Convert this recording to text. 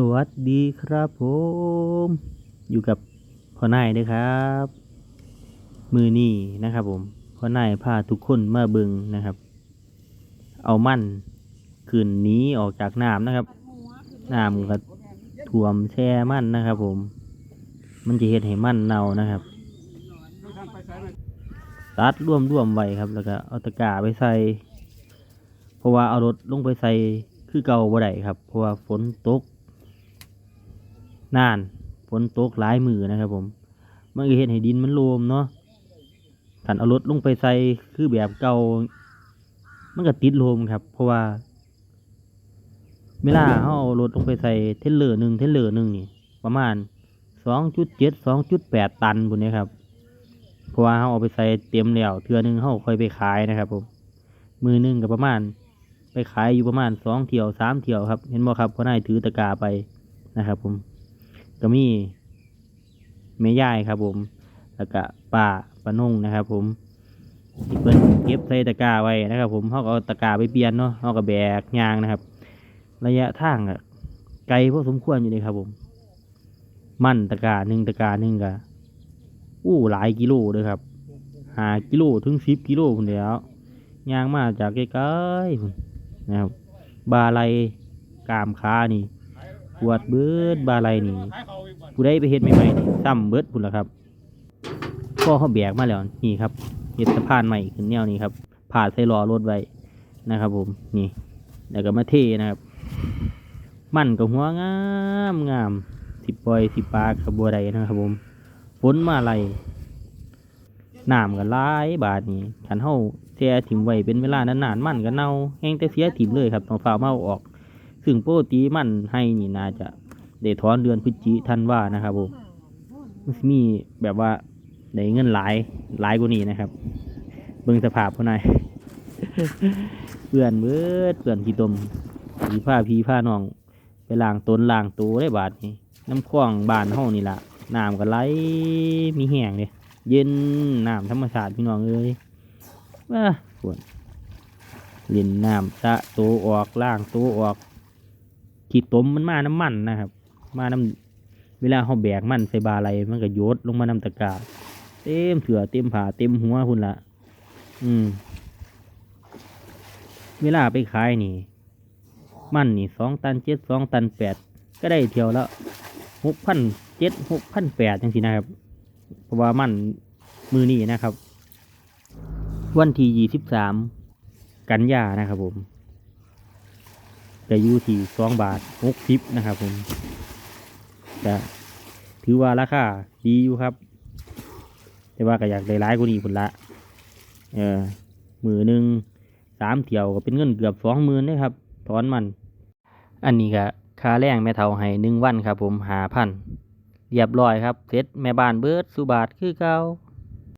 สวัสดีครับผม อยู่กับพ่อนายเด้วยครับ มือนี่นะครับผมพ่อนายพาทุกคนมาเบิงนะครับ เอามั่นขึ้นหนี้ออกจากน้ำนะครับน้ำก็ท่วมแช่มั่นนะครับผม มันจะเห็ดให้มั่นเน่านะครับ ตัดร่วมร่วมๆไว้ครับ แล้วก็เอาตะกร้าไปใส่ เพราะว่าเอารถลงไปใส่คือเก่าบ่ได้ครับ เพราะว่าฝนตก นานฝนตกหลายมือนะครับผม มันก็เห็นให้ดินมันโลมเนาะถ้าเอารถลงไปใส่คือแบบเก่า มันก็ติดโลมครับ เพราะว่าเวลาเขาเอารถลงไปใส่เทเลอร์หนึ่งเทเลอร์หนึ่งนี่ประมาณสองจุดเจ็ดสองจุดแปดตันพวกนี้ครับ เพราะว่าเขาเอาไปใส่เต็มแล้วเทือหนึงเขาค่อยไปขายนะครับผมมือหนึงก็ประมาณ ไปขายอยู่ประมาณสองเที่ยวสามเที่ยวครับ เห็นบ่ครับพ่อนายถือตะกาไปนะครับผม ก็มีแม่ย่ายครับผม แล้วก็ป้าป้านงนะครับ ผมที่เพิ่นเก็บใส่ตะกร้าไว้นะครับ ผมเขาก็เอาตะกร้าไปเปลี่ยนเนาะเขาก็แบกยางนะครับ ระยะทางอะไกลพอสมควรอยู่เลยครับ ผม มั่นตะกร้าหนึ่งตะกร้าหนึ่งก็อู้หลายกิโลเลยครับหากิโลถึงสิบกิโลคนเดียวยางมาจากไกลๆนนะครับ บาไหลกามขานี่ ปวดเบิดบาไลนี่ผู้ใดไปเฮ็ดใหม่ๆนี่ซ้ำเบิดพุ่นละครับพ่อเขาแบกมาแล้วนี่ครับเฮ็ดสะพานใหม่ขึ้นแนวนี้ครับผ่าใส่ล้อรถไว้นะครับ ผมนี่แล้วก็มาเทนะครับ มันกับหัวงามงามสิปล่อยสิปลากับบัวใดนะครับผมฝนมาไหลน้ำก็หลายบาทนี่ขันเฮาแช่ถิ่มไว้เป็นเวลานานๆมันก็เน่าแห้งแต่เสียถิ่มเลยครับต้องฝ่ามาเอาออก ซึ่งปกติมันให้นี่น่าจะได้ถอนเดือนพฤศจิธันว่านะครับผมมีแบบว่าได้เงินหลายหลายกว่านี้นะครับ เบิ่งสภาพพ่อนายเปื่อนเบิดเปื่อนขี้ตมผีผ้าผีผ้าน้อง ไปล้างตนล้างตัวได้บาดนี่น้ำคว้างบานห้องนี่ละน้ำก็ไหลมีแห้งเลยเย็นน้ำธรรมชาติพี่น้องเอ้ยว้าปวดเล่นน้ำสะตัวออกล้างตัวออก ขี้ตมมันมาน้ำมันนะครับ มาน้ำเวลาเขาแบกมันใส่บาอะไรมันก็โยดลงมาน้ำตะกาเต็มเถื่อเต็มผาเต็มหัวคุณละอืม เวลาไปขายนี่ มันนี่สองตันเจ็ดสองตันแปดก็ได้เที่ยวละหกพันเจ็ดหกพันแปดจังสินะครับ เพราะว่ามันมือนี่นะครับ วันที่ยี่สิบสามกันยานะครับผม จะอยู่ที่สองบาทหกสิบนะครับผมจะถือว่าราคาดีอยู่ครับ แต่ว่าก็อยากได้ร้ายกว่านี้ผลละเออมือหนึ่งสามเที่ยวก็เป็นเงินเกือบสองหมื่นเลยครับถอนมัน อันนี้ก็ค่าแรงแม่เฒ่าให้หนึ่งวันครับ ผมหาพันเรียบร้อยครับเสร็จแม่บ้านเบิร์ดสุบาทคือเก่า